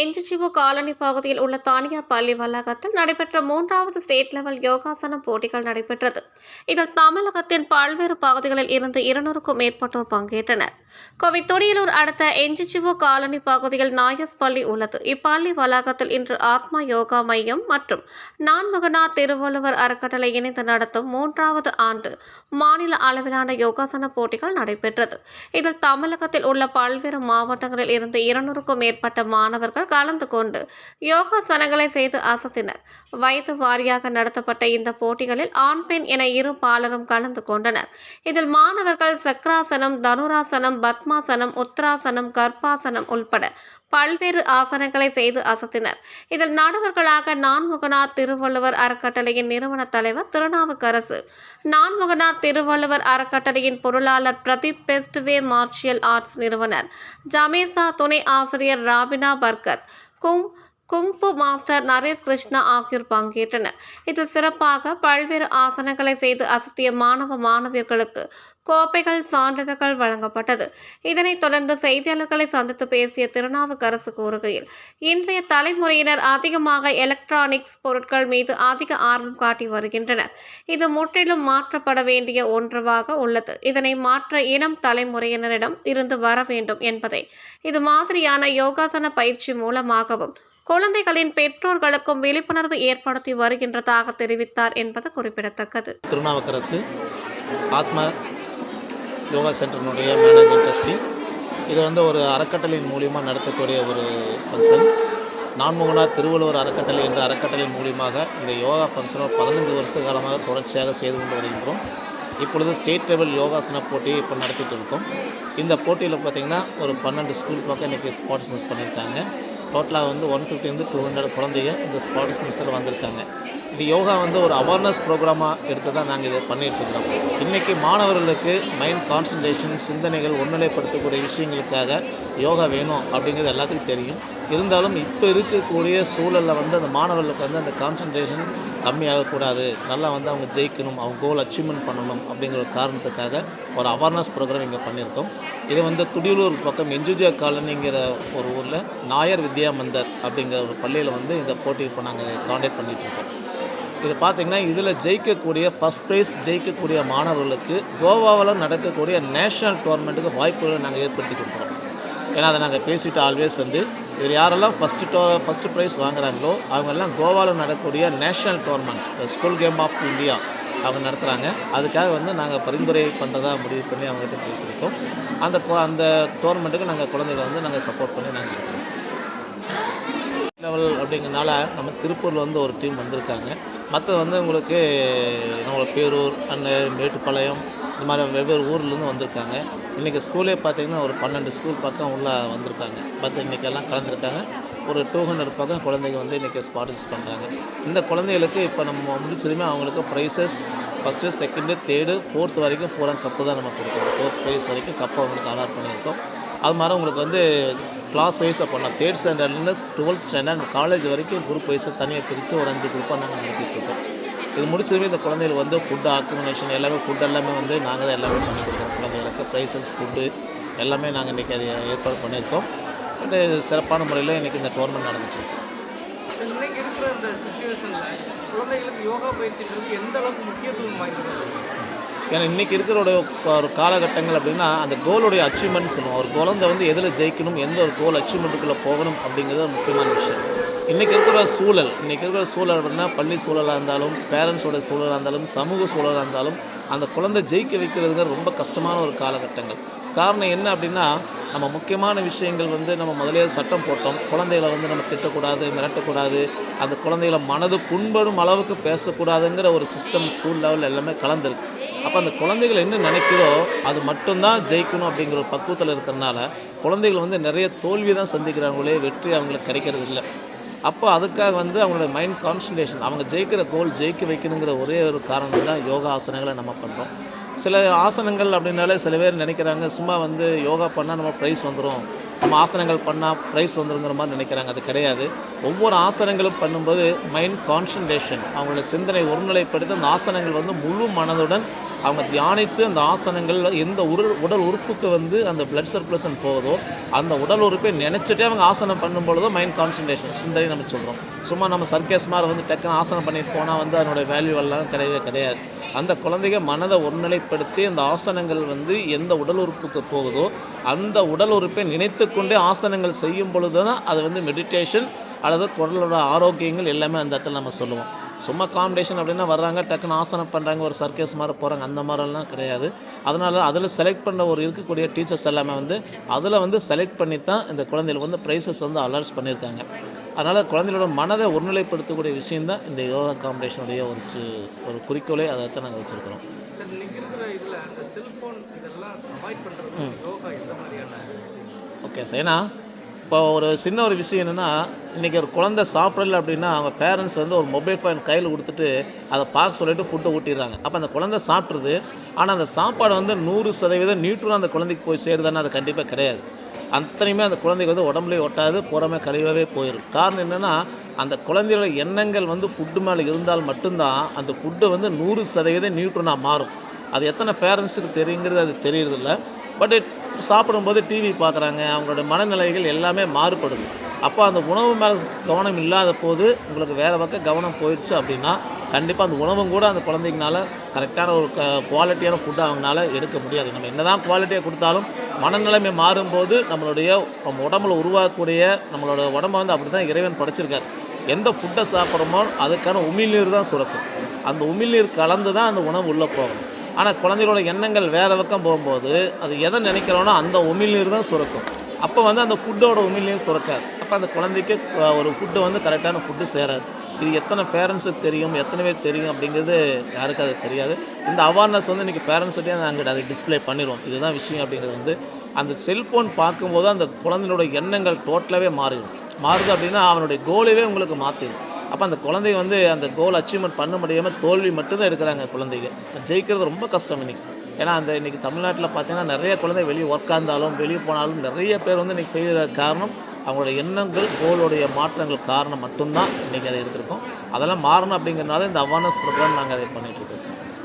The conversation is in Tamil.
என்ஜிஜிஓ காலனி பகுதியில் உள்ள தானியார் பள்ளி வளாகத்தில் நடைபெற்ற மூன்றாவது ஸ்டேட் லெவல் யோகாசன போட்டிகள் நடைபெற்றது. இதில் தமிழகத்தின் பல்வேறு பகுதிகளில் இருந்து இருநூறுக்கும் மேற்பட்டோர் பங்கேற்றனர். கோவை துடியலூர் அடுத்த என்ஜிஜிஓ காலனி பகுதியில் நாயஸ் பள்ளி உள்ளது. இப்பள்ளி வளாகத்தில் இன்று ஆத்மா யோகா மையம் மற்றும் நான்முகநாத் திருவள்ளுவர் அறக்கட்டளை இணைந்து நடத்தும் மூன்றாவது ஆண்டு மாநில அளவிலான யோகாசன போட்டிகள் நடைபெற்றது. இதில் தமிழகத்தில் உள்ள பல்வேறு மாவட்டங்களில் இருந்து இருநூறுக்கும் மேற்பட்ட மாணவர்கள் கலந்து கொண்டு யோகாசனங்களை செய்து அசத்தினர். வயது வாரியாக நடத்தப்பட்ட இந்த போட்டிகளில் ஆண் பெண் என இரு பாலரும் கலந்து கொண்டனர். இதில் மாணவர்கள் சக்ராசனம் தனுராசனம் பத்மாசனம் உத்ராசனம் கர்ப்பாசனம் உள்பட பல்வேறு ஆசனங்களை செய்து அசத்தினர். இதில் நடுவர்களாக நான்முகநாத் திருவள்ளுவர் அறக்கட்டளையின் நிறுவன தலைவர் திருநாவுக்கரசு நான்முகநாத் திருவள்ளுவர் அறக்கட்டளையின் பொருளாளர் பிரதீப் பெஸ்ட்வே மார்ஷியல் ஆர்ட்ஸ் நிறுவனர் ஜமேசா துணை ஆசிரியர் Robina Burke zakat. Kung fu master Naresh Krishna ஆகியோர் பங்கேற்றனர். இதில் சிறப்பாக பல்வேறு ஆசனங்களை செய்து அசத்திய மாணவ மாணவியர்களுக்கு கோப்பைகள் சான்றிதழ்கள் வழங்கப்பட்டது. இதனைத் தொடர்ந்து செய்தியாளர்களை சந்தித்து பேசிய திருநாவுக்கரசு கூறுகையில் இன்றைய தலைமுறையினர் அதிகமாக எலக்ட்ரானிக்ஸ் பொருட்கள் மீது அதிக ஆர்வம் காட்டி வருகின்றனர். இது முற்றிலும் மாற்றப்பட வேண்டிய ஒன்றாக உள்ளது. இதனை மாற்ற இளம் தலைமுறையினரிடம் இருந்து வர வேண்டும் என்பதை. இது மாதிரியான யோகாசன பயிற்சி மூலமாகவும் குழந்தைகளின் பெற்றோர்களுக்கும் விழிப்புணர்வு ஏற்படுத்தி வருகின்றதாக தெரிவித்தார் என்பது குறிப்பிடத்தக்கது. திருநாவுக்கரசு ஆத்மா யோகா சென்டரினுடைய மேனேஜிங் ட்ரஸ்டி. இது வந்து ஒரு அறக்கட்டளையின் மூலியமாக நடத்தக்கூடிய ஒரு ஃபங்க்ஷன் நான்முகனார் திருவள்ளுவர் அறக்கட்டளை என்ற அறக்கட்டளையின் மூலியமாக இந்த யோகா ஃபங்க்ஷனை பதினஞ்சு வருஷ காலமாக தொடர்ச்சியாக செய்து கொண்டு வருகின்றோம். இப்பொழுது ஸ்டேட் லெவல் யோகாசன போட்டியை இப்போ நடத்திட்டு இருக்கோம். இந்த போட்டியில் பார்த்திங்கன்னா ஒரு பன்னெண்டு ஸ்கூல் பக்கம் இன்றைக்கி ஸ்பான்சர்ஸ் பண்ணியிருக்காங்க. டோட்டலாக வந்து ஒன் ஃபிஃப்டிலேருந்து டூ ஹண்ட்ரட் குழந்தைங்க இந்த ஸ்பான்சர்ஸில் வந்திருக்காங்க. இது யோகா வந்து ஒரு அவேர்னஸ் ப்ரோக்ராமாக எடுத்து தான் நாங்கள் இதை பண்ணிகிட்ருக்கிறோம் இன்றைக்கி மாணவர்களுக்கு மைண்ட் கான்சன்ட்ரேஷன் சிந்தனைகள் ஒன்றிலைப்படுத்தக்கூடிய விஷயங்களுக்காக யோகா வேணும் அப்படிங்கிறது எல்லாத்துக்கும் தெரியும். இருந்தாலும் இப்போ இருக்கக்கூடிய சூழலில் வந்து அந்த மாணவர்களுக்கு வந்து அந்த கான்சன்ட்ரேஷன் கம்மியாகக்கூடாது. நல்லா வந்து அவங்க ஜெயிக்கணும் அவங்க கோல் அச்சீவ்மெண்ட் பண்ணணும் அப்படிங்கிற ஒரு காரணத்துக்காக ஒரு அவேர்னஸ் ப்ரோக்ராம் இங்கே பண்ணியிருக்கோம். இது வந்து துடியலூர் பக்கம் எஞ்சுஜியா காலனிங்கிற ஒரு ஊரில் நாயர் வித்யா மந்தர் அப்படிங்கிற ஒரு பள்ளியில் வந்து இந்த போட்டி இப்போ நாங்கள் காண்டாக்ட் பண்ணிகிட்டு இருக்கோம். இது பார்த்திங்கன்னா இதில் ஜெயிக்கக்கூடிய ஃபஸ்ட் ப்ரைஸ் ஜெயிக்கக்கூடிய மாணவர்களுக்கு கோவாவில் நடக்கக்கூடிய நேஷ்னல் டோர்னமெண்ட்டுக்கு வாய்ப்புகளை நாங்கள் ஏற்படுத்தி கொடுக்குறோம். ஏன்னா அதை நாங்கள் பேசிட்டு ஆல்வேஸ் வந்து இதில் யாரெல்லாம் ஃபஸ்ட்டு டோ ஃபஸ்ட்டு ப்ரைஸ் வாங்குறாங்களோ அவங்கெல்லாம் கோவாவில் நடக்கக்கூடிய national tournament school game of India அவங்க நடத்துகிறாங்க அதுக்காக வந்து நாங்கள் பரிந்துரை பண்ணுறதா முடிவு பண்ணி அவங்ககிட்ட பேசியிருக்கோம். அந்த அந்த டோர்னமெண்ட்டுக்கு நாங்கள் குழந்தைகளை வந்து நாங்கள் சப்போர்ட் பண்ணி நாங்கள் பேசுகிறோம் லெவல் அப்படிங்கிறனால நம்ம திருப்பூரில் வந்து ஒரு டீம் வந்திருக்காங்க. மற்றது வந்து உங்களுக்கு நம்மளோட பேரூர் அண்ட் மேட்டுப்பாளையம் இந்த மாதிரி வெவ்வேறு ஊர்லேருந்து வந்திருக்காங்க. இன்றைக்கி ஸ்கூலே பார்த்தீங்கன்னா ஒரு பன்னெண்டு ஸ்கூல் பக்கம் உள்ளே வந்திருக்காங்க. பட் இன்றைக்கி எல்லாம் கலந்துருக்காங்க ஒரு டூ ஹண்ட்ரட் பக்கம் குழந்தைங்க வந்து இன்றைக்கி பார்ட்டிசிபேட் பண்ணுறாங்க இந்த குழந்தைகளுக்கு இப்போ நம்ம முடிச்சதுமே அவங்களுக்கு prizes first second third fourth வரைக்கும் பூரா கப்பு தான் நம்ம கொடுக்குறோம் ஃபோர்த் ப்ரைஸ் வரைக்கும் கப்பை அவங்களுக்கு அலாட் பண்ணியிருக்கோம். அது மாதிரி உங்களுக்கு வந்து கிளாஸ் வைஸாக பண்ணோம் தேர்ட் ஸ்டாண்டர்ட்லேருந்து டுவெல்த் ஸ்டாண்டர்ட் காலேஜ் வரைக்கும் குரூப் வைஸாக தனியாக பிரித்து ஒரு அஞ்சு குரூப்பாக நாங்கள் நடத்திட்டுருக்கோம் இது முடிச்சதுமே இந்த குழந்தைகளுக்கு வந்து ஃபுட்டு ஆக்குமினேஷன் எல்லாமே ஃபுட் எல்லாமே வந்து நாங்கள் தான் எல்லாமே பண்ணி கொடுக்குறோம். குழந்தைகளுக்கு ப்ரைஸஸ் ஃபுட்டு எல்லாமே நாங்கள் இன்றைக்கி அதை ஏற்பாடு பண்ணியிருக்கோம். இது சிறப்பான முறையில் இன்றைக்கி இந்த டோர்னமெண்ட் நடந்துட்டு இருக்கிற இந்த சுச்சுவேஷனில் குழந்தைகளுக்கு யோகா பயிற்சின்றது எந்த அளவுக்கு முக்கியத்துவம் வாய்ந்தது? ஏன்னா இன்றைக்கி இருக்கிற ஒரு காலகட்டங்கள் அப்படின்னா அந்த கோலுடைய அச்சீவ்மெண்ட் சொல்லுவோம். ஒரு குழந்தை வந்து எதில் ஜெயிக்கணும் எந்த ஒரு கோல் அச்சீவ்மெண்ட்டுக்குள்ளே போகணும் அப்படிங்கிறது ஒரு முக்கியமான விஷயம். இன்றைக்கி இருக்கிற சூழல் இன்றைக்கி இருக்கிற சூழல் அப்படின்னா பள்ளி சூழலாக இருந்தாலும் பேரண்ட்ஸோட சூழலாக இருந்தாலும் சமூக சூழலாக இருந்தாலும் அந்த குழந்தை ஜெயிக்க வைக்கிறதுங்க ரொம்ப கஷ்டமான ஒரு காலகட்டங்கள். காரணம் என்ன அப்படின்னா நம்ம முக்கியமான விஷயங்கள் வந்து நம்ம முதலே சட்டம் போட்டோம். குழந்தைகளை வந்து நம்ம திட்டக்கூடாது மிரட்டக்கூடாது. அந்த குழந்தைகளை மனது புண்படும் அளவுக்கு பேசக்கூடாதுங்கிற ஒரு சிஸ்டம் ஸ்கூல் லெவலில் எல்லாமே கலந்துருக்கு. அப்போ அந்த குழந்தைகள் என்ன நினைக்கிறோ அது மட்டும்தான் ஜெயிக்கணும் அப்படிங்கிற ஒரு பக்குவத்தில் இருக்கிறனால குழந்தைகள் வந்து நிறைய தோல்வி தான் சந்திக்கிறாங்களே வெற்றி அவங்களுக்கு கிடைக்கிறது இல்லை. அப்போ அதுக்காக வந்து அவங்களோட மைண்ட் கான்சன்ட்ரேஷன் அவங்க ஜெயிக்கிற கோல் ஜெயிக்க வைக்கணுங்கிற ஒரே ஒரு காரணம் தான் யோகா ஆசனங்களை நம்ம பண்ணுறோம் சில ஆசனங்கள் அப்படின்னாலே சில பேர் நினைக்கிறாங்க சும்மா வந்து யோகா பண்ணால் நம்ம ப்ரைஸ் வந்துடும் நம்ம ஆசனங்கள் பண்ணால் ப்ரைஸ் வந்துருங்கிற மாதிரி நினைக்கிறாங்க. அது கிடையாது. ஒவ்வொரு ஆசனங்களும் பண்ணும்போது மைண்ட் கான்சன்ட்ரேஷன் அவங்களோட சிந்தனை ஒருநிலைப்படுத்தி அந்த ஆசனங்கள் வந்து முழு மனதுடன் அவங்க தியானித்து அந்த ஆசனங்கள் எந்த உடல் உடல் உறுப்புக்கு வந்து அந்த பிளட் சர்க்குலேஷன் போகுதோ அந்த உடல் உறுப்பை நினச்சிட்டே அவங்க ஆசனம் பண்ணும்பொழுதோ மைண்ட் கான்சன்ட்ரேஷன் சிந்தனை நம்ம சொல்கிறோம் சும்மா நம்ம சர்க்கேஸ் மாதிரி வந்து டக்குன்னு ஆசனம் பண்ணிட்டு போனால் வந்து அதனுடைய வேல்யூ எல்லாம் கிடையவே கிடையாது. அந்த குழந்தைங்க மனதை ஒருநிலைப்படுத்தி அந்த ஆசனங்கள் வந்து எந்த உடல் உறுப்புக்கு போகுதோ அந்த உடல் உறுப்பை நினைத்து கொண்டே ஆசனங்கள் செய்யும் பொழுது தான் அது வந்து மெடிடேஷன் அல்லது குடலோட ஆரோக்கியங்கள் எல்லாமே அந்த இடத்துல நம்ம சொல்லுவோம். சும்மா காம்படிஷன் அப்படின்னா வர்றாங்க டக்குன்னு ஆசனம் பண்ணுறாங்க ஒரு சர்க்கஸ் மாதிரி போகிறாங்க அந்த மாதிரிலாம் கிடையாது. அதனால் அதில் செலக்ட் பண்ண ஒரு இருக்கக்கூடிய டீச்சர்ஸ் எல்லாமே வந்து அதில் வந்து செலக்ட் பண்ணி தான் இந்த குழந்தைகளுக்கு வந்து ப்ரைஸஸ் வந்து அலர்ட்ஸ் பண்ணியிருக்காங்க. அதனால் குழந்தைகளோட மனதை ஒருநிலைப்படுத்தக்கூடிய விஷயந்தான் இந்த யோகா காம்படிஷனுடைய ஒரு ஒரு குறிக்கோளே அதை தான் நாங்கள் வச்சுருக்கிறோம். ஓகே சார் ஏன்னா இப்போ ஒரு சின்ன ஒரு விஷயம் என்னென்னா இன்றைக்கி ஒரு குழந்தை சாப்பிடல அப்படின்னா அவங்க பேரண்ட்ஸ் வந்து ஒரு மொபைல் ஃபோன் கையில் கொடுத்துட்டு அதை பார்க்க சொல்லிட்டு ஃபுட்டை ஊட்டிடுறாங்க. அப்போ அந்த குழந்தை சாப்பிட்ருது ஆனால் அந்த சாப்பாடு வந்து நூறு சதவீதம் நியூட்ரன் அந்த குழந்தைக்கு போய் சேருதான்னு அது கண்டிப்பாக கிடையாது. அத்தனையுமே அந்த குழந்தைக்கு வந்து உடம்புலேயே ஒட்டாது புறமே கழிவாகவே போயிடும் காரணம் என்னென்னா அந்த குழந்தையோட எண்ணங்கள் வந்து ஃபுட்டு மேலே இருந்தால் மட்டும்தான் அந்த ஃபுட்டு வந்து நூறு சதவீதம் நியூட்ரனாக மாறும். அது எத்தனை பேரண்ட்ஸுக்கு தெரியுங்கிறது அது தெரியறதில்ல. பட் சாப்பிடும்போது டிவி பார்க்குறாங்க. அவங்களோட மனநிலைகள் எல்லாமே மாறுபடுது. அப்போ அந்த உணவு மேலே கவனம் இல்லாத போது உங்களுக்கு வேறு பக்கம் கவனம் போயிடுச்சு அப்படின்னா கண்டிப்பாக அந்த உணவும் கூட அந்த குழந்தைங்கனால கரெக்டான ஒரு க குவாலிட்டியான ஃபுட்டை அவங்களால எடுக்க முடியாது. நம்ம என்ன தான் குவாலிட்டியாக கொடுத்தாலும் மனநிலைமை மாறும்போது நம்மளுடைய நம்ம உடம்புல உருவாக்கக்கூடிய நம்மளோட உடம்ப வந்து அப்படி தான் இறைவன் படைச்சிருக்கார். எந்த ஃபுட்டை சாப்பிட்றோமோ அதுக்கான உமிழ்நீர் தான் சுரக்கும். அந்த உமிழ்நீர் கலந்து தான் அந்த உணவு உள்ளே போகும். ஆனால் குழந்தைகளோட எண்ணங்கள் வேறு பக்கம் போகும்போது அது எதை நினைக்கிறோன்னா அந்த உமிழ்நீர் தான் சுரக்கும். அப்போ வந்து அந்த ஃபுட்டோட உமிழ்நீர் சுரக்காது. அப்போ அந்த குழந்தைக்கு ஒரு ஃபுட்டு வந்து கரெக்டான ஃபுட்டு சேராது. இது எத்தனை பேரண்ட்ஸுக்கு தெரியும் எத்தனை பேர் தெரியும் அப்படிங்கிறது யாருக்கும் அது தெரியாது. இந்த அவேர்னஸ் வந்து இன்றைக்கி பேரண்ட்ஸ்கிட்டே நாங்கள் அதை டிஸ்ப்ளே பண்ணிடுவோம். இதுதான் விஷயம் அப்படிங்கிறது வந்து அந்த செல்ஃபோன் பார்க்கும்போது அந்த குழந்தையோட எண்ணங்கள் டோட்டலாகவே மாறிடும். மாறுது அப்படின்னா அவனுடைய கோலையே உங்களுக்கு மாற்றிடும் அப்போ அந்த குழந்தை வந்து அந்த கோல் அச்சீவ்மெண்ட் பண்ண முடியாமல் தோல்வி மட்டும்தான் எடுக்கிறாங்க குழந்தைங்க. ஜெயிக்கிறது ரொம்ப கஷ்டம் இன்றைக்கி ஏன்னா அந்த இன்றைக்கி தமிழ்நாட்டில் பார்த்தீங்கன்னா நிறைய குழந்தை வெளியே ஒர்க்காக இருந்தாலும் வெளியே போனாலும் நிறைய பேர் வந்து இன்றைக்கி ஃபெயிலியர் காரணம் அவங்களோட எண்ணங்கள் கோலுடைய மாற்றங்கள் காரணம் மட்டும்தான் இன்றைக்கி அதை எடுத்திருக்கோம். அதெல்லாம் மாறணும் அப்படிங்கிறனால இந்த அவேர்னஸ் ப்ரோக்ராம் நாங்கள் அதை பண்ணிகிட்ருக்கோம் சார்